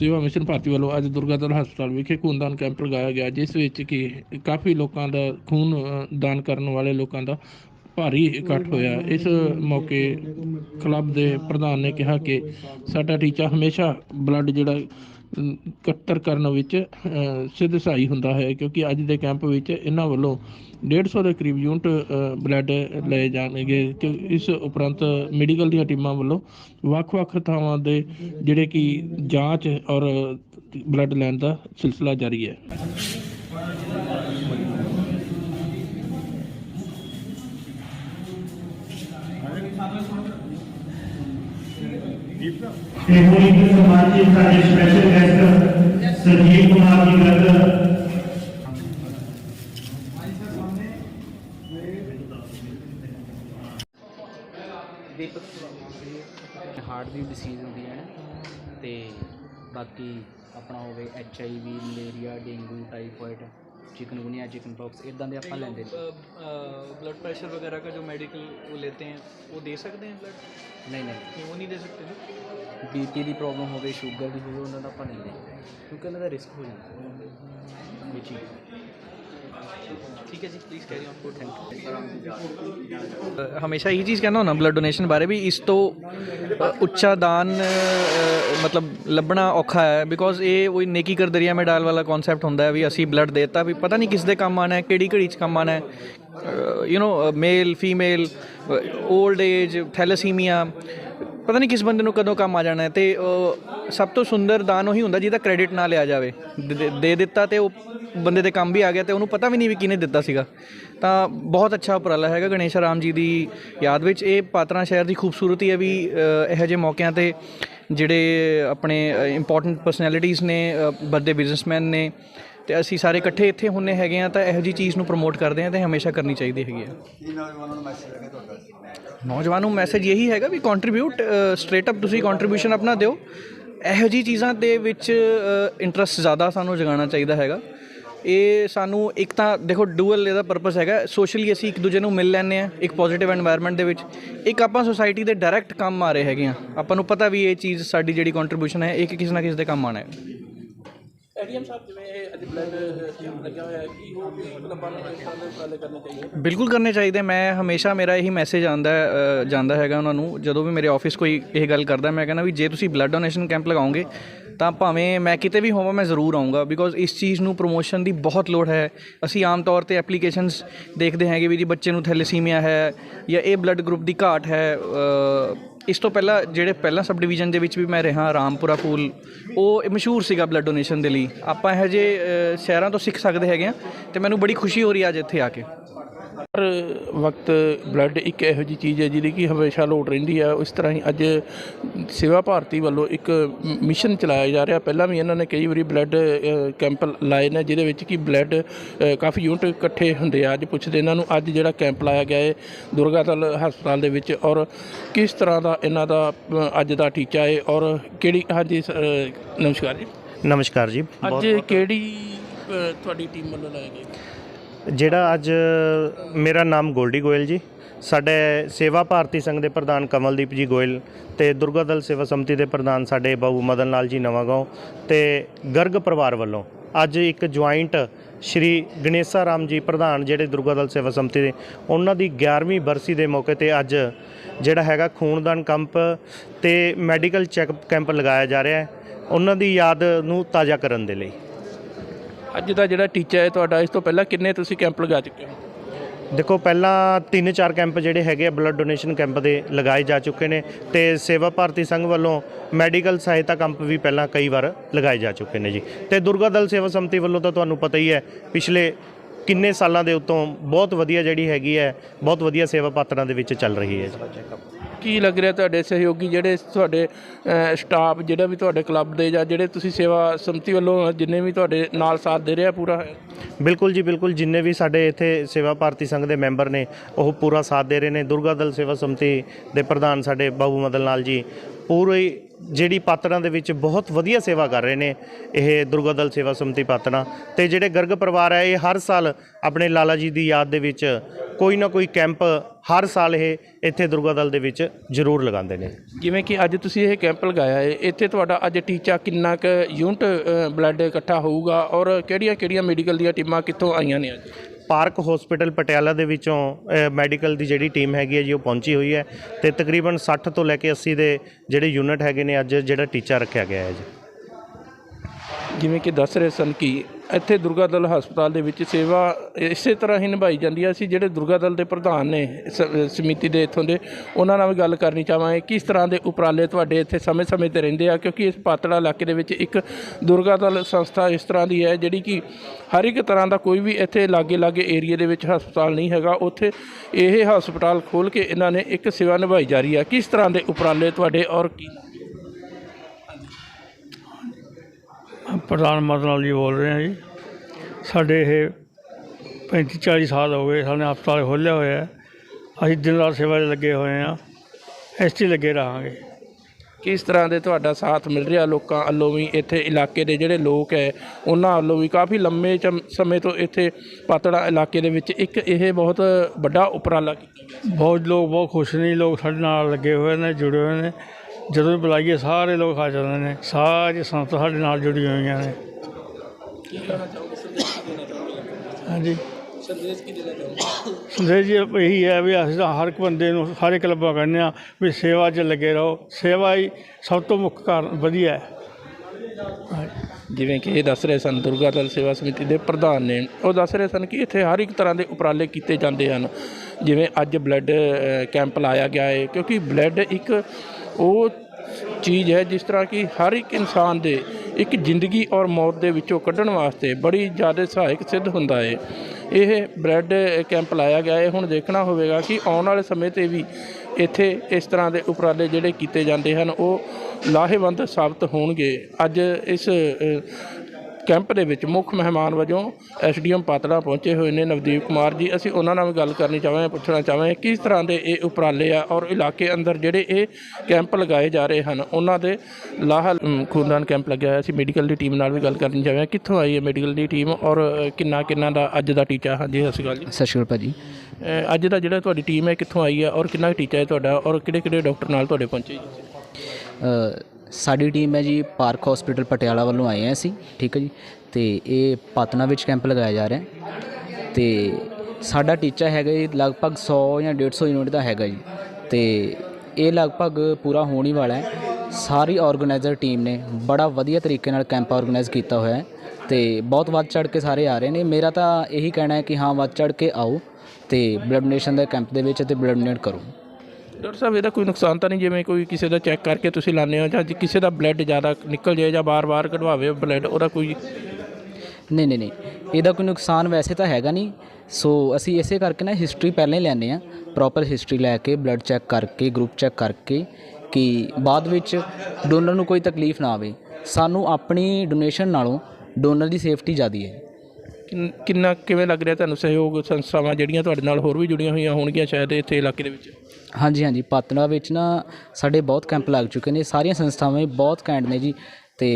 ਸੇਵਾ ਮਿਸ਼ਨ ਭਾਰਤੀ ਵੱਲੋਂ ਅੱਜ ਦੁਰਗਾਦਲ ਹਸਪਤਾਲ ਵਿਖੇ ਖੂਨਦਾਨ ਕੈਂਪ ਲਗਾਇਆ ਗਿਆ, ਜਿਸ ਵਿੱਚ ਕਿ ਕਾਫੀ ਲੋਕਾਂ ਦਾ ਖੂਨ ਦਾਨ ਕਰਨ ਵਾਲੇ ਲੋਕਾਂ ਦਾ ਭਾਰੀ ਇਕੱਠ ਹੋਇਆ। ਇਸ ਮੌਕੇ ਕਲੱਬ ਦੇ ਪ੍ਰਧਾਨ ਨੇ ਕਿਹਾ ਕਿ ਸਾਡਾ ਟੀਚਾ ਹਮੇਸ਼ਾ ਬਲੱਡ ਜਿਹੜਾ ਇਕੱਤਰ ਕਰਨ ਵਿੱਚ ਸਿੱਧ ਸਹਾਈ ਹੁੰਦਾ ਹੈ, ਕਿਉਂਕਿ ਅੱਜ ਦੇ ਕੈਂਪ ਵਿੱਚ ਇਹਨਾਂ ਵੱਲੋਂ 150 ਦੇ ਕਰੀਬ ਯੂਨਿਟ ਬਲੱਡ ਲਏ ਜਾਣਗੇ ਕਿ ਇਸ ਉਪਰੰਤ ਮੈਡੀਕਲ ਦੀਆਂ ਟੀਮਾਂ ਵੱਲੋਂ ਵੱਖ-ਵੱਖ ਥਾਵਾਂ ਦੇ ਜਿਹੜੇ ਕਿ ਜਾਂਚ ਔਰ ਬਲੱਡ ਲੈਣ ਦਾ ਸਿਲਸਿਲਾ ਜਾਰੀ ਹੈ। ਤੇ ਹੁਣ ਇੱਕ ਸਮਾਜ ਸਾਡੇ special guest Surjit Kumar ji Garg heart ਦੀ ਡਿਸੀਜ਼ ਹੁੰਦੀਆਂ ਨੇ ਤੇ ਬਾਕੀ ਆਪਣਾ ਹੋਵੇ H I V malaria dengue typhoid chikungunya chicken pox इदां दे ਆਪਾਂ ਲੈਂਦੇ ਨੇ ब्लड प्रेशर वगैरह का जो मेडिकल वो लेते हैं वो दे सकते हैं ब्लड ਨਹੀਂ ਨਹੀਂ वो नहीं दे सकते जी ਬੀਪੀ ਦੀ ਪ੍ਰੋਬਲਮ ਹੋਵੇ ਸ਼ੂਗਰ ਦੀ ਹੋਵੇ ਉਹਨਾਂ ਦਾ ਆਪਾਂ ਨਹੀਂ ਲੈਂਦੇ ਕਿਉਂਕਿ ਉਹਨਾਂ ਦਾ ਰਿਸਕ ਹੋ ਜਾਂਦਾ ਇਹ ਚੀਜ਼ ਹਮੇਸ਼ਾ ਇਹੀ ਚੀਜ਼ ਕਹਿੰਦਾ ਹੁੰਦਾ ਬਲੱਡ ਡੋਨੇਸ਼ਨ ਬਾਰੇ ਵੀ ਇਸ ਤੋਂ ਉੱਚਾ ਦਾਨ ਮਤਲਬ ਲੱਭਣਾ ਔਖਾ ਹੈ ਬਿਕੋਜ਼ ਇਹ ਉਹ ਨੇਕੀ ਕਰ ਦਰਿਆ ਮੇ ਡਾਲ ਵਾਲਾ ਕਨਸੈਪਟ ਹੁੰਦਾ ਹੈ ਵੀ ਅਸੀਂ ਬਲੱਡ ਦੇਤਾ, ਵੀ ਪਤਾ ਨਹੀਂ ਕਿਸ ਦੇ ਕੰਮ ਆਣਾ ਹੈ, ਕਿਹੜੀ ਘੜੀ 'ਚ ਕੰਮ ਆਣਾ ਹੈ। You know male female old age thalassemia ਪਤਾ ਨਹੀਂ ਕਿਸ ਬੰਦੇ ਨੂੰ ਕਦੋਂ ਕੰਮ ਆ ਜਾਣਾ ਹੈ, ਤੇ ਸਭ ਤੋਂ ਸੁੰਦਰ ਦਾਨ ਉਹੀ ਹੁੰਦਾ ਜਿਹਦਾ ਕ੍ਰੈਡਿਟ ਨਾ ਲਿਆ ਜਾਵੇ। ਦੇ- ਦੇ- ਦਿੱਤਾ ਤੇ ਉਹ ਬੰਦੇ ਦੇ ਕੰਮ ਵੀ ਆ ਗਿਆ ਤੇ ਉਹਨੂੰ ਪਤਾ ਵੀ ਨਹੀਂ ਵੀ ਕਿਹਨੇ ਦਿੱਤਾ ਸੀਗਾ। ਤਾਂ ਬਹੁਤ ਅੱਛਾ ਉਪਰਾਲਾ ਹੈਗਾ ਗਣੇਸ਼ ਰਾਮ ਜੀ ਦੀ ਯਾਦ ਵਿੱਚ। ਇਹ ਪਾਤਰਾ ਸ਼ਹਿਰ ਦੀ ਖੂਬਸੂਰਤੀ ਹੈ ਵੀ ਅ, ਇਹੋ ਜਿਹੇ ਮੌਕਿਆਂ ਤੇ ਜਿਹੜੇ ਆਪਣੇ ਇੰਪੋਰਟੈਂਟ ਪਰਸਨੈਲਿਟੀਜ਼ ਨੇ ਵੱਡੇ ਬਿਜ਼ਨਸਮੈਨ ਨੇ ਤੇ ਅਸੀਂ ਸਾਰੇ ਇਕੱਠੇ ਇੱਥੇ ਹੁੰਨੇ ਹੈਗੇ ਆ ਤਾਂ ਇਹੋ ਜੀ ਚੀਜ਼ ਨੂੰ ਪ੍ਰਮੋਟ ਕਰਦੇ ਆ ਤੇ ਹਮੇਸ਼ਾ ਕਰਨੀ ਚਾਹੀਦੀ ਹੈਗੀ ਆ ਨੌਜਵਾਨਾਂ ਨੂੰ ਮੈਸੇਜ ਇਹੀ ਹੈਗਾ ਵੀ ਕੰਟਰੀਬਿਊਟ ਸਟ੍ਰੇਟ ਅਪ ਤੁਸੀਂ ਕੰਟਰੀਬਿਊਸ਼ਨ ਆਪਣਾ ਦਿਓ। ਇਹੋ ਜੀ ਚੀਜ਼ਾਂ ਦੇ ਵਿੱਚ ਇੰਟਰਸਟ ਜ਼ਿਆਦਾ ਸਾਨੂੰ ਜਗਾਉਣਾ ਚਾਹੀਦਾ ਹੈਗਾ। ਇਹ ਸਾਨੂੰ ਇੱਕ ਤਾਂ, ਦੇਖੋ ਡੂਅਲ ਇਹਦਾ ਪਰਪਸ ਹੈਗਾ। ਸੋਸ਼ਲੀ ਅਸੀਂ ਇੱਕ ਦੂਜੇ ਨੂੰ ਮਿਲ ਲੈਂਦੇ ਆ ਇੱਕ ਪੋਜ਼ਿਟਿਵ এনवायरमेंट ਦੇ ਵਿੱਚ। ਇੱਕ ਆਪਾਂ ਸੋਸਾਇਟੀ ਦੇ ਡਾਇਰੈਕਟ ਕੰਮ ਆ ਰਹੇ ਹੈਗੇ ਆ ਆਪਾਂ ਨੂੰ ਪਤਾ ਵੀ ਇਹ ਚੀਜ਼, ਸਾਡੀ ਜਿਹੜੀ ਕੰਟਰੀਬਿਊਸ਼ਨ ਹੈ, ਇਹ ਕਿਸੇ ਨਾ ਕਿਸੇ ਦੇ ਕੰਮ ਆਣਾ ਹੈ। ਐਡੀਐਮ ਸਾਹਿਬ ਜਿਵੇਂ ਇਹ ਅੱਜ ਬਲੱਡ ਲੱਗਿਆ ਹੋਇਆ ਹੈ, ਕਿ ਹੋਰ ਵੀ ਕਲੱਬਾਂ ਨੂੰ ਇਸ ਤਰ੍ਹਾਂ ਦੇ ਉਪਰਾਲੇ ਕਰਨੇ ਚਾਹੀਦੇ ਬਿਲਕੁਲ ਕਰਨੇ ਚਾਹੀਦੇ। ਮੈਂ ਹਮੇਸ਼ਾ ਮੇਰਾ ਇਹੀ ਮੈਸੇਜ ਆਂਦਾ ਜਾਂਦਾ ਹੈਗਾ ਉਹਨਾਂ ਨੂੰ। ਜਦੋਂ ਵੀ ਮੇਰੇ ਆਫਿਸ ਕੋਈ ਇਹ ਗੱਲ ਕਰਦਾ, ਮੈਂ ਕਹਿੰਦਾ ਵੀ ਜੇ ਤੁਸੀਂ ਬਲੱਡ ਡੋਨੇਸ਼ਨ ਕੈਂਪ ਲਗਾਓਗੇ ਤਾਂ ਭਾਵੇਂ ਮੈਂ ਕਿਤੇ ਵੀ ਹੋਵਾਂ, ਮੈਂ ਜ਼ਰੂਰ ਆਉਂਗਾ ਬਿਕੋਜ਼ ਇਸ ਚੀਜ਼ ਨੂੰ ਪ੍ਰੋਮੋਸ਼ਨ ਦੀ ਬਹੁਤ ਲੋੜ ਹੈ। ਅਸੀਂ ਆਮ ਤੌਰ ਤੇ ਐਪਲੀਕੇਸ਼ਨਸ ਦੇਖਦੇ ਹੈਗੇ ਵੀ ਜੀ, ਬੱਚੇ ਨੂੰ ਥੈਲੇਸੀਮੀਆ ਹੈ ਜਾਂ ਇਹ ਬਲੱਡ ਗਰੁੱਪ ਦੀ ਘਾਟ ਹੈ। ਇਸ ਤੋਂ ਪਹਿਲਾਂ ਜਿਹੜੇ ਪਹਿਲਾਂ ਸਬ ਡਿਵੀਜ਼ਨ ਦੇ ਵਿੱਚ ਵੀ ਮੈਂ ਰਿਹਾ, ਰਾਮਪੁਰਾ ਫੂਲ ਉਹ ਮਸ਼ਹੂਰ ਸੀਗਾ ਬਲੱਡ ਡੋਨੇਸ਼ਨ ਦੇ ਲਈ। ਆਪਾਂ ਇਹੋ ਜਿਹੇ ਸ਼ਹਿਰਾਂ ਤੋਂ ਸਿੱਖ ਸਕਦੇ ਹੈਗੇ ਆ ਤੇ ਮੈਨੂੰ ਬੜੀ ਖੁਸ਼ੀ ਹੋ ਰਹੀ ਹੈ ਅੱਜ ਇੱਥੇ ਆ ਕੇ। ਹਰ ਵਕਤ ਬਲੱਡ ਇੱਕ ਇਹੋ ਜਿਹੀ ਚੀਜ਼ ਹੈ ਜਿਹਦੀ ਕਿ ਹਮੇਸ਼ਾ ਲੋੜ ਰਹਿੰਦੀ ਹੈ ਉਸ ਤਰ੍ਹਾਂ ਹੀ ਅੱਜ ਸੇਵਾ ਭਾਰਤੀ ਵੱਲੋਂ ਇੱਕ ਮਿਸ਼ਨ ਚਲਾਇਆ ਜਾ ਰਿਹਾ। ਪਹਿਲਾਂ ਵੀ ਇਹਨਾਂ ਨੇ ਕਈ ਵਾਰੀ ਬਲੱਡ ਕੈਂਪ ਲਾਏ ਨੇ ਜਿਹਦੇ ਵਿੱਚ ਕਿ ਬਲੱਡ ਕਾਫੀ ਯੂਨਿਟ ਇਕੱਠੇ ਹੁੰਦੇ ਆ। ਅੱਜ ਪੁੱਛਦੇ ਇਹਨਾਂ ਨੂੰ ਅੱਜ ਜਿਹੜਾ ਕੈਂਪ ਲਾਇਆ ਗਿਆ ਹੈ ਦੁਰਗਾਦਲ ਹਸਪਤਾਲ ਦੇ ਵਿੱਚ ਔਰ ਕਿਸ ਤਰ੍ਹਾਂ ਦਾ ਇਹਨਾਂ ਦਾ ਅੱਜ ਦਾ ਟੀਚਾ ਹੈ ਔਰ ਕਿਹੜੀ ਹਾਂਜੀ ਨਮਸਕਾਰ ਜੀ। ਨਮਸਕਾਰ ਜੀ। ਅੱਜ ਕਿਹੜੀ ਤੁਹਾਡੀ ਟੀਮ ਵੱਲੋਂ ਲਾਇਆ ਗਿਆ? ਜਿਹੜਾ ਅੱਜ ਮੇਰਾ ਨਾਮ ਗੋਲਡੀ ਗੋਇਲ ਜੀ, ਸਾਡੇ ਸੇਵਾ ਭਾਰਤੀ ਸੰਘ ਦੇ ਪ੍ਰਧਾਨ ਕਮਲਦੀਪ ਜੀ ਗੋਇਲ ਤੇ ਦੁਰਗਾ ਦਲ ਸੇਵਾ ਸਮਿਤੀ ਦੇ ਪ੍ਰਧਾਨ ਸਾਡੇ ਬਾਬੂ ਮਦਨ ਲਾਲ ਜੀ ਨਵਾਂਗਾঁव ਤੇ ਗਰਗ ਪਰਿਵਾਰ ਵੱਲੋਂ ਅੱਜ ਇੱਕ ਜੁਆਇੰਟ ਸ਼੍ਰੀ ਗਣੇਸਾ ਰਾਮ ਜੀ ਪ੍ਰਧਾਨ ਜਿਹੜੇ ਦੁਰਗਾ ਦਲ ਸੇਵਾ ਸਮਿਤੀ ਦੇ, ਉਹਨਾਂ ਦੀ 11ਵੀਂ ਬਰਸੀ ਦੇ ਮੌਕੇ ਤੇ ਅੱਜ ਜਿਹੜਾ ਹੈਗਾ ਖੂਨਦਾਨ ਕੈਂਪ ਤੇ ਮੈਡੀਕਲ ਚੈੱਕਅਪ ਕੈਂਪ ਲਗਾਇਆ ਜਾ ਰਿਹਾ ਹੈ, ਉਹਨਾਂ ਦੀ ਯਾਦ ਨੂੰ ਤਾਜ਼ਾ ਕਰਨ ਦੇ ਲਈ। ਅੱਜ ਦਾ ਜਿਹੜਾ ਟੀਚਾ ਹੈ ਤੁਹਾਡਾ, ਇਸ ਤੋਂ ਪਹਿਲਾਂ ਕਿੰਨੇ ਤੁਸੀਂ ਕੈਂਪ ਲਗਾ ਚੁੱਕੇ ਹੋ? ਦੇਖੋ, ਪਹਿਲਾਂ ਤਿੰਨ ਚਾਰ ਕੈਂਪ ਜਿਹੜੇ ਹੈਗੇ ਆ ਬਲੱਡ ਡੋਨੇਸ਼ਨ ਕੈਂਪ ਦੇ ਲਗਾਏ ਜਾ ਚੁੱਕੇ ਨੇ ਤੇ ਸੇਵਾ ਭਾਰਤੀ ਸੰਘ ਵੱਲੋਂ ਮੈਡੀਕਲ ਸਹਾਇਤਾ ਕੈਂਪ ਵੀ ਪਹਿਲਾਂ ਕਈ ਵਾਰ ਲਗਾਏ ਜਾ ਚੁੱਕੇ ਨੇ ਜੀ। ਤੇ ਦੁਰਗਾ ਦਲ ਸੇਵਾ ਸੰਮਤੀ ਵੱਲੋਂ ਤਾਂ ਤੁਹਾਨੂੰ ਪਤਾ ਹੀ ਹੈ, ਪਿਛਲੇ ਕਿੰਨੇ ਸਾਲਾਂ ਦੇ ਉੱਤੋਂ ਬਹੁਤ ਵਧੀਆ ਜਿਹੜੀ ਹੈਗੀ ਹੈ, ਬਹੁਤ ਵਧੀਆ ਸੇਵਾ ਪਾਤਰਾਂ ਦੇ ਵਿੱਚ ਚੱਲ ਰਹੀ ਹੈ ਜੀ। ਕੀ ਲੱਗ ਰਿਹਾ ਤੁਹਾਡੇ ਸਹਿਯੋਗੀ ਜਿਹੜੇ ਤੁਹਾਡੇ ਸਟਾਫ ਜਿਹੜਾ ਵੀ ਤੁਹਾਡੇ ਕਲੱਬ ਦੇ ਜਾਂ ਜਿਹੜੇ ਤੁਸੀਂ ਸੇਵਾ ਸਮਿਤੀ ਵੱਲੋਂ ਜਿੰਨੇ ਵੀ ਤੁਹਾਡੇ ਨਾਲ ਸਾਥ ਦੇ ਰਿਹਾ ਪੂਰਾ? ਬਿਲਕੁਲ ਜੀ, ਬਿਲਕੁਲ ਜਿੰਨੇ ਵੀ ਸਾਡੇ ਇੱਥੇ ਸੇਵਾ ਭਾਰਤੀ ਸੰਘ ਦੇ ਮੈਂਬਰ ਨੇ, ਉਹ ਪੂਰਾ ਸਾਥ ਦੇ ਰਹੇ ਨੇ। ਦੁਰਗਾ ਦਲ ਸੇਵਾ ਸਮਿਤੀ ਦੇ ਪ੍ਰਧਾਨ ਸਾਡੇ ਬਾਬੂ ਮਦਨ ਲਾਲ ਜੀ, ਪੂਰੀ ਜਿਹੜੀ ਪਾਤੜਾਂ ਦੇ ਵਿੱਚ ਬਹੁਤ ਵਧੀਆ ਸੇਵਾ ਕਰ ਰਹੇ ਨੇ ਇਹ ਦੁਰਗਾ ਦਲ ਸੇਵਾ ਸਮਤੀ ਪਾਤੜਾਂ। ਤੇ ਜਿਹੜੇ ਗਰਗ ਪਰਿਵਾਰ ਹੈ, ਇਹ ਹਰ ਸਾਲ ਆਪਣੇ ਲਾਲਾ ਜੀ ਦੀ ਯਾਦ ਦੇ ਵਿੱਚ ਕੋਈ ਨਾ ਕੋਈ ਕੈਂਪ ਹਰ ਸਾਲ ਇਹ ਇੱਥੇ ਦੁਰਗਾ ਦਲ ਦੇ ਵਿੱਚ ਜ਼ਰੂਰ ਲਗਾਉਂਦੇ ਨੇ। ਜਿਵੇਂ ਕਿ ਅੱਜ ਤੁਸੀਂ ਇਹ ਕੈਂਪ ਲਗਾਇਆ ਹੈ, ਇੱਥੇ ਤੁਹਾਡਾ ਅੱਜ ਟੀਚਾ ਕਿੰਨਾ ਕੁ ਯੂਨਿਟ ਬਲੱਡ ਇਕੱਠਾ ਹੋਊਗਾ ਔਰ ਕਿਹੜੀਆਂ-ਕਿਹੜੀਆਂ ਮੈਡੀਕਲ ਦੀਆਂ ਟੀਮਾਂ ਕਿੱਥੋਂ ਆਈਆਂ ਨੇ ਅੱਜ? ਪਾਰਕ ਹਸਪੀਟਲ ਪਟਿਆਲਾ ਦੇ ਵਿੱਚੋਂ ਮੈਡੀਕਲ ਦੀ ਜਿਹੜੀ ਟੀਮ ਹੈਗੀ ਹੈ ਜੀ, ਉਹ ਪਹੁੰਚੀ ਹੋਈ ਹੈ ਤੇ ਤਕਰੀਬਨ 60 ਤੋਂ ਲੈ ਕੇ 80 ਦੇ ਜਿਹੜੇ ਯੂਨਿਟ ਹੈਗੇ ਨੇ ਅੱਜ ਜਿਹੜਾ ਟੀਚਾ ਰੱਖਿਆ ਗਿਆ ਹੈ ਜੀ। ਜਿਵੇਂ ਕਿ ਦੱਸ ਰਹੇ ਸਨ ਕਿ ਇੱਥੇ ਦੁਰਗਾ ਦਲ ਹਸਪਤਾਲ ਦੇ ਵਿੱਚ ਸੇਵਾ ਇਸੇ ਤਰ੍ਹਾਂ ਹੀ ਨਿਭਾਈ ਜਾਂਦੀ ਹੈ ਅਸੀਂ ਜਿਹੜੇ ਦੁਰਗਾ ਦਲ ਦੇ ਪ੍ਰਧਾਨ ਨੇ ਸ- ਸਮਿਤੀ ਦੇ ਇੱਥੋਂ ਦੇ, ਉਹਨਾਂ ਨਾਲ ਵੀ ਗੱਲ ਕਰਨੀ ਚਾਹਾਂਗੇ। ਕਿਸ ਤਰ੍ਹਾਂ ਦੇ ਉਪਰਾਲੇ ਤੁਹਾਡੇ ਇੱਥੇ ਸਮੇਂ-ਸਮੇਂ ਤੇ ਰਹਿੰਦੇ ਆ? ਕਿਉਂਕਿ ਇਸ ਪਾਤੜਾ ਇਲਾਕੇ ਦੇ ਵਿੱਚ ਇੱਕ ਦੁਰਗਾ ਦਲ ਸੰਸਥਾ ਇਸ ਤਰ੍ਹਾਂ ਦੀ ਹੈ, ਜਿਹੜੀ ਕਿ ਹਰ ਇੱਕ ਤਰ੍ਹਾਂ ਦਾ ਕੋਈ ਵੀ ਇੱਥੇ ਲਾਗੇ-ਲਾਗੇ ਏਰੀਆ ਦੇ ਵਿੱਚ ਹਸਪਤਾਲ ਨਹੀਂ ਹੈਗਾ। ਉੱਥੇ ਇਹ ਹਸਪਤਾਲ ਖੋਲ ਕੇ ਇਹਨਾਂ ਨੇ ਇੱਕ ਸੇਵਾ ਨਿਭਾਈ ਜਾ ਰਹੀ ਹੈ ਕਿਸ ਤਰ੍ਹਾਂ ਦੇ ਉਪਰਾਲੇ ਤੁਹਾਡੇ ਔਰ ਕੀ? ਪ੍ਰਧਾਨ ਮਦਨ ਲਾਲ ਜੀ ਬੋਲ ਰਹੇ ਹਾਂ ਜੀ। ਸਾਡੇ ਇਹ 35 40 ਸਾਲ ਹੋ ਗਏ ਸਾਡੇ ਹਸਪਤਾਲ ਖੋਲ੍ਹਿਆ ਹੋਇਆ ਅਸੀਂ ਦਿਨ ਰਾਤ ਸੇਵਾ 'ਚ ਲੱਗੇ ਹੋਏ 'ਚ ਹੀ ਲੱਗੇ ਰਹਾਂਗੇ। ਕਿਸ ਤਰ੍ਹਾਂ ਦੇ ਤੁਹਾਡਾ ਸਾਥ ਮਿਲ ਰਿਹਾ ਲੋਕਾਂ ਵੱਲੋਂ ਵੀ? ਇੱਥੇ ਇਲਾਕੇ ਦੇ ਜਿਹੜੇ ਲੋਕ ਹੈ ਉਹਨਾਂ ਵੱਲੋਂ ਵੀ ਕਾਫੀ ਲੰਮੇ ਚਮ- ਸਮੇਂ ਤੋਂ ਇੱਥੇ ਪਾਤੜਾ ਇਲਾਕੇ ਦੇ ਵਿੱਚ ਇੱਕ ਇਹ ਬਹੁਤ ਵੱਡਾ ਉਪਰਾਲਾ ਕੀਤਾ ਬਹੁਤ ਲੋਕ ਬਹੁਤ ਖੁਸ਼ ਨੇ ਲੋਕ ਸਾਡੇ ਨਾਲ ਲੱਗੇ ਹੋਏ ਨੇ ਜੁੜੇ ਹੋਏ ਨੇ। ਜਦੋਂ ਵੀ ਬੁਲਾਈਏ, ਸਾਰੇ ਲੋਕ ਆ ਜਾਂਦੇ ਨੇ। ਸਾਰੀ ਸੰਸਥਾ ਸਾਡੇ ਨਾਲ ਜੁੜੀ ਹੋਈਆਂ ਨੇ। ਹਾਂਜੀ। ਸੰਦੇਸ਼ ਜੀ, ਇਹੀ ਹੈ ਵੀ ਅਸੀਂ ਤਾਂ ਹਰ ਇੱਕ ਬੰਦੇ ਨੂੰ ਸਾਰੇ ਕਲੱਬਾਂ ਕਹਿੰਦੇ ਆ ਵੀ ਸੇਵਾ 'ਚ ਲੱਗੇ ਰਹੋ। ਸੇਵਾ ਹੀ ਸਭ ਤੋਂ ਮੁੱਖ ਕਾਰਨ, ਵਧੀਆ ਹੈ। ਜਿਵੇਂ ਕਿ ਇਹ ਦੱਸ ਰਹੇ ਸਨ, ਦੁਰਗਾ ਦਲ ਸੇਵਾ ਸਮਿਤੀ ਦੇ ਪ੍ਰਧਾਨ ਨੇ। ਉਹ ਦੱਸ ਰਹੇ ਸਨ ਕਿ ਇੱਥੇ ਹਰ ਇੱਕ ਤਰ੍ਹਾਂ ਦੇ ਉਪਰਾਲੇ ਕੀਤੇ ਜਾਂਦੇ ਹਨ। ਜਿਵੇਂ ਅੱਜ ਬਲੱਡ ਕੈਂਪ ਲਾਇਆ ਗਿਆ ਹੈ, ਕਿਉਂਕਿ ਬਲੱਡ ਇੱਕ ਉਹ ਚੀਜ਼ ਹੈ ਜਿਸ ਤਰ੍ਹਾਂ ਕਿ ਹਰ ਇੱਕ ਇਨਸਾਨ ਦੇ ਇੱਕ ਜ਼ਿੰਦਗੀ ਔਰ ਮੌਤ ਦੇ ਵਿੱਚੋਂ ਕੱਢਣ ਵਾਸਤੇ ਬੜੀ ਜ਼ਿਆਦਾ ਸਹਾਇਕ ਸਿੱਧ ਹੁੰਦਾ ਹੈ ਇਹ ਬ੍ਰੈਡ ਕੈਂਪ ਲਾਇਆ ਗਿਆ ਹੈ ਹੁਣ ਦੇਖਣਾ ਹੋਵੇਗਾ ਕਿ ਆਉਣ ਵਾਲੇ ਸਮੇਂ ਤੇ ਵੀ ਇੱਥੇ ਇਸ ਤਰ੍ਹਾਂ ਦੇ ਉਪਰਾਲੇ ਜਿਹੜੇ ਕੀਤੇ ਜਾਂਦੇ ਹਨ, ਉਹ ਲਾਹੇਵੰਦ ਸਾਬਤ ਹੋਣਗੇ। ਅੱਜ ਇਸ ਕੈਂਪ ਦੇ ਵਿੱਚ ਮੁੱਖ ਮਹਿਮਾਨ ਵਜੋਂ ਐਸਡੀਐਮ ਪਾਤੜਾ ਪਹੁੰਚੇ ਹੋਏ ਨੇ। ਨਵਦੀਪ ਕੁਮਾਰ ਜੀ ਅਸੀਂ ਉਹਨਾਂ ਨਾਲ ਵੀ ਗੱਲ ਕਰਨੀ ਚਾਹਾਂਗੇ ਪੁੱਛਣਾ ਚਾਹਾਂਗੇ ਕਿਸ ਤਰ੍ਹਾਂ ਦੇ ਇਹ ਉਪਰਾਲੇ ਆ ਔਰ ਇਲਾਕੇ ਅੰਦਰ ਜਿਹੜੇ ਇਹ ਕੈਂਪ ਲਗਾਏ ਜਾ ਰਹੇ ਹਨ ਉਹਨਾਂ ਦੇ ਲਾਹਾ ਖੂਨਦਾਨ ਕੈਂਪ ਲੱਗਿਆ ਹੋਇਆ ਸੀ। ਮੈਡੀਕਲ ਦੀ ਟੀਮ ਨਾਲ ਵੀ ਗੱਲ ਕਰਨੀ ਚਾਹਾਂਗੇ ਕਿੱਥੋਂ ਆਈ ਹੈ ਮੈਡੀਕਲ ਦੀ ਟੀਮ ਔਰ ਕਿੰਨਾ ਕਿੰਨਾ ਦਾ ਅੱਜ ਦਾ ਟੀਚਾ? ਹਾਂਜੀ ਸਤਿ ਸ਼੍ਰੀ ਅਕਾਲ ਜੀ। ਸਤਿ ਸ਼੍ਰੀ ਅਕਾਲ ਭਾਜੀ। ਅੱਜ ਦਾ ਜਿਹੜਾ ਤੁਹਾਡੀ ਟੀਮ ਹੈ ਕਿੱਥੋਂ ਆਈ ਹੈ ਔਰ ਕਿੰਨਾ ਟੀਚਾ ਹੈ ਤੁਹਾਡਾ ਔਰ ਕਿਹੜੇ ਕਿਹੜੇ ਡਾਕਟਰ ਨਾਲ ਤੁਹਾਡੇ ਪਹੁੰਚੇ ਜੀ? ਸਾਡੀ ਟੀਮ ਹੈ ਜੀ ਪਾਰਕ ਹਸਪੀਟਲ ਪਟਿਆਲਾ ਵੱਲੋਂ ਆਏ ਹਾਂ ਅਸੀਂ, ਠੀਕ ਹੈ ਜੀ? ਤੇ ਇਹ ਪਤਨਾ ਵਿੱਚ ਕੈਂਪ ਲਗਾਇਆ ਜਾ ਰਿਹਾ ਹੈ। ਤੇ ਸਾਡਾ ਟੀਚਾ ਹੈਗਾ ਜੀ ਲਗਭਗ 100 ਜਾਂ 150 ਯੂਨਿਟ ਦਾ ਹੈਗਾ ਜੀ। ਤੇ ਇਹ ਲਗਭਗ ਪੂਰਾ ਹੋਣ ਹੀ ਵਾਲਾ ਹੈ। ਸਾਰੀ ਆਰਗੇਨਾਈਜ਼ਰ ਟੀਮ ਨੇ ਬੜਾ ਵਧੀਆ ਤਰੀਕੇ ਨਾਲ ਕੈਂਪ ਆਰਗੇਨਾਈਜ਼ ਕੀਤਾ ਹੋਇਆ ਹੈ। ਤੇ ਬਹੁਤ ਵੱਧ ਚੜ ਕੇ ਸਾਰੇ ਆ ਰਹੇ ਨੇ। ਮੇਰਾ ਤਾਂ ਇਹੀ ਕਹਿਣਾ ਹੈ ਕਿ ਹਾਂ, ਵੱਧ ਚੜ ਕੇ ਆਓ ਤੇ ਬਲੱਡ ਡੋਨੇਸ਼ਨ ਦੇ ਕੈਂਪ ਦੇ ਵਿੱਚ ਤੇ ਬਲੱਡ ਡੋਨੇਟ ਕਰੋ। ਡਾਕਟਰ ਸਾਹਿਬ ਇਹਦਾ ਕੋਈ ਨੁਕਸਾਨ ਤਾਂ ਨਹੀਂ ਜਿਵੇਂ ਕੋਈ ਕਿਸੇ ਦਾ ਚੈੱਕ ਕਰਕੇ ਤੁਸੀਂ ਲਾਉਂਦੇ ਹੋ ਜਾਂ ਜੇ ਕਿਸੇ ਦਾ ਬਲੱਡ ਜ਼ਿਆਦਾ ਨਿਕਲ ਜਾਏ ਜਾਂ ਬਾਰ-ਬਾਰ ਕਢਵਾਵੇ ਬਲੱਡ ਉਹਦਾ ਕੋਈ ਨਹੀਂ ਨਹੀਂ ਨਹੀਂ ਇਹਦਾ ਕੋਈ ਨੁਕਸਾਨ ਵੈਸੇ ਤਾਂ ਹੈਗਾ ਨਹੀਂ। ਸੋ ਅਸੀਂ ਇਸੇ ਕਰਕੇ ਨਾ ਹਿਸਟਰੀ ਪਹਿਲਾਂ ਹੀ ਲੈਂਦੇ ਆ ਪ੍ਰੋਪਰ ਹਿਸਟਰੀ ਲੈ ਕੇ ਬਲੱਡ ਚੈੱਕ ਕਰਕੇ ਗਰੁੱਪ ਚੈੱਕ ਕਰਕੇ ਕਿ ਬਾਅਦ ਵਿੱਚ ਡੋਨਰ ਨੂੰ ਕੋਈ ਤਕਲੀਫ ਨਾ ਆਵੇ। ਸਾਨੂੰ ਆਪਣੀ ਡੋਨੇਸ਼ਨ ਨਾਲੋਂ ਡੋਨਰ ਦੀ ਸੇਫਟੀ ਜ਼ਿਆਦਾ ਹੈ। ਕਿੰਨਾ ਕਿਵੇਂ ਲੱਗ ਰਿਹਾ ਤੁਹਾਨੂੰ ਸਹਿਯੋਗ ਸੰਸਥਾਵਾਂ ਜਿਹੜੀਆਂ ਤੁਹਾਡੇ ਨਾਲ ਹੋਰ ਵੀ ਜੁੜੀਆਂ ਹੋਈਆਂ ਹੋਣਗੀਆਂ ਸ਼ਾਇਦ ਇੱਥੇ ਇਲਾਕੇ ਦੇ ਵਿੱਚ? ਹਾਂਜੀ ਹਾਂਜੀ। ਪਾਤੜਾ ਵਿੱਚ ਨਾ ਸਾਡੇ ਬਹੁਤ ਕੈਂਪ ਲੱਗ ਚੁੱਕੇ ਨੇ। ਸਾਰੀਆਂ ਸੰਸਥਾਵਾਂ ਵੀ ਬਹੁਤ ਕੈਂਡ ਨੇ ਜੀ ਤੇ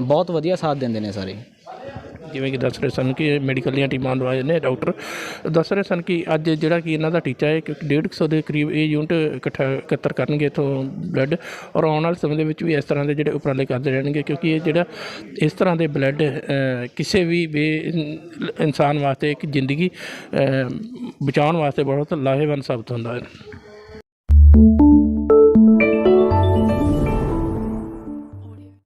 ਬਹੁਤ ਵਧੀਆ ਸਾਥ ਦਿੰਦੇ ਨੇ ਸਾਰੇ। ਜਿਵੇਂ ਕਿ ਦੱਸ ਰਹੇ ਸਨ ਕਿ ਮੈਡੀਕਲ ਦੀਆਂ ਟੀਮਾਂ ਲਵਾਏ ਨੇ ਡਾਕਟਰ। ਦੱਸ ਰਹੇ ਸਨ ਕਿ ਅੱਜ ਜਿਹੜਾ ਕਿ ਇਹਨਾਂ ਦਾ ਟੀਚਾ ਹੈ ਕਿ 150 ਦੇ ਕਰੀਬ ਇਹ ਯੂਨਿਟ ਇਕੱਠਾ ਇਕੱਤਰ ਕਰਨਗੇ ਇਥੋਂ ਬਲੱਡ ਔਰ ਆਉਣ ਵਾਲੇ ਸਮੇਂ ਦੇ ਵਿੱਚ ਵੀ ਇਸ ਤਰ੍ਹਾਂ ਦੇ ਜਿਹੜੇ ਉਪਰਾਲੇ ਕਰਦੇ ਰਹਿਣਗੇ, ਕਿਉਂਕਿ ਇਹ ਜਿਹੜਾ ਇਸ ਤਰ੍ਹਾਂ ਦੇ ਬਲੱਡ ਕਿਸੇ ਵੀ ਬੇ ਇਨਸਾਨ ਵਾਸਤੇ ਇੱਕ ਜ਼ਿੰਦਗੀ ਬਚਾਉਣ ਵਾਸਤੇ ਬਹੁਤ ਲਾਹੇਵੰਦ ਸਾਬਤ ਹੁੰਦਾ ਹੈ। you